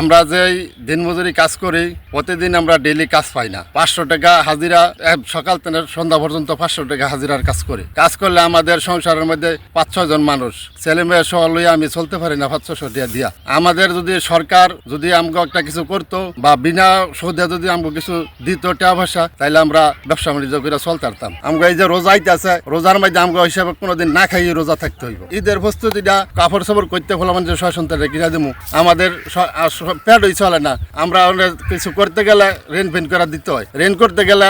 আমরা যে দিনমজুরি কাজ করি, প্রতিদিন আমরা ডেইলি কাজ পাই না। পাঁচশো টাকা হাজিরা সকাল থেকে সন্ধ্যা পর্যন্ত পাঁচশো টাকা হাজিরার কাজ করি। কাজ করলে আমাদের সংসারের মধ্যে পাঁচ, ছয় জন মানুষ। ছেলে মেয়ে সহ লইয়া আমি চলতে পারি না পাঁচশো টাকা দিয়া। আমাদের যদি সরকার যদি আমাকে একটা কিছু করতো বা বিনা সুদে যদি আমাকে কিছু দিত টাকা পয়সা তাইলে আমরা ব্যবসা বাণিজ্য করে চলতে পারতাম। আমাকে এই যে রোজা আইতেছে, রোজার মধ্যে আমাকে হিসাবে কোনোদিন না খাইয়ে রোজা থাকতে হইব। ঈদের প্রস্তুতিটা কাপড় সাপড় করতে হলে মানে ছয় সন্তানটা কিনা দেবো আমাদের পেটই চলে না। আমরা কিছু করতে গেলে রেন ফেন করা দিতে হয়। রেন করতে গেলে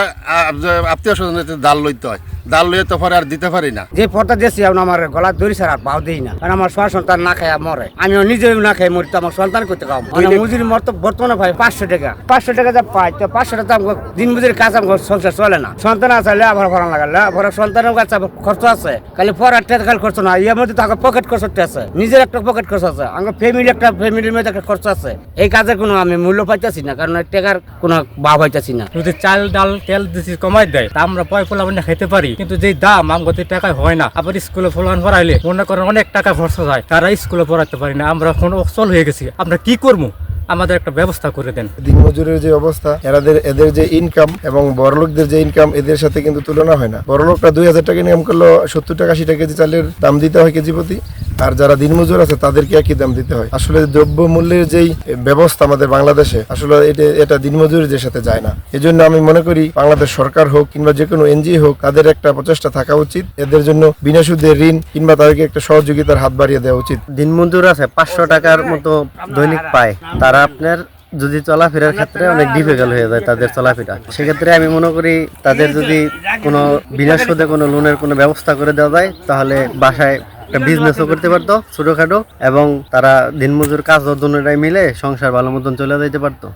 আত্মীয় স্বজনের দাল লইতে হয়। দাল লইয়ে তো পরে আর দিতে পারি না। যে পর্দা দিয়েছি আমার গলা দড়ি ছাড়া আর পাও দিই না। কারণ আমার সব সন্তান না খায় মরে। আমিও নিজেও না খাই মরি তো আমার সন্তান করতে খাও মজুরি মর তো বর্তমানে ভাই পাঁচশো টাকা। পাঁচশো টাকা যা পাই তো পাঁচশো টাকা দিন মজুরি কাজ আমার সংসার চলে না। সন্তান আছে লেবার ভরা লাগা লেবার সন্তানের কাছে খরচ আছে। খালি পড়ার টাকা খালি খরচ না এর মধ্যে তো আমার পকেট খরচ আছে নিজের একটা পকেট খরচ আছে। আমার ফ্যামিলি একটা ফ্যামিলির মধ্যে একটা খরচ আছে। এই কাজের কোনো আমি মূল্য পাইতেছি না, কারণ টেকার কোনো ভাব হইতেছি না। যদি চাল, ডাল, তেল দিছি কমাই দেয়, তা আমরা পয় পোলা মানে খেতে পারি। কিন্তু যে দাম আমগতে টাকায় হয় না। আবার স্কুলে ফলান পড়াইলে মনে করেন অনেক টাকা খরচ হয়, তারা স্কুলে পড়াতে পারি না। আমরা এখন অচল হয়ে গেছি। আমরা কি করব? আমাদের একটা ব্যবস্থা করে দেন। দিনমজুরের যে অবস্থা এরাদের এদের যে ইনকাম এবং বড়লোকদের যে ইনকাম এদের সাথে কিন্তু তুলনা হয় না। বড়লোকরা দুই হাজার টাকা ইনকাম করল সত্তর টাকা আশি টাকা কেজি চালের দাম দিতে হয় কেজি প্রতি আর যারা দিনমজুর আছে তাদেরকে একই দাম দিতে হয়। আসলে দ্রব্য মূল্যের যেই ব্যবস্থা আমাদের বাংলাদেশে আসলে এটা এটা দিনমজুরিদের সাথে যায় না। এজন্য আমি মনে করি বাংলাদেশ সরকার হোক কিংবা যে কোনো এনজিও হোক তাদের একটা প্রচেষ্টা থাকা উচিত। এদের জন্য বিনা সুদে ঋণ কিংবা তাদেরকে একটা সহযোগিতার হাত বাড়িয়ে দেওয়া উচিত। দিনমজুর আছে পাঁচশো টাকার মতো দৈনিক পায় তারা আপনার যদি চলাফেরার ক্ষেত্রে অনেক ডিফিকাল্ট হয়ে যায় তাদের চলাফেরা। সেক্ষেত্রে আমি মনে করি তাদের যদি কোনো বিনা সুদে কোনো লোনের কোনো ব্যবস্থা করে দেওয়া যায় তাহলে বাসায় একটা বিজনেসও করতে পারতো ছোটোখাটো এবং তারা দিনমজুর কাজ দুটাই মিলে সংসার ভালো মতন চলে যেতে পারতো।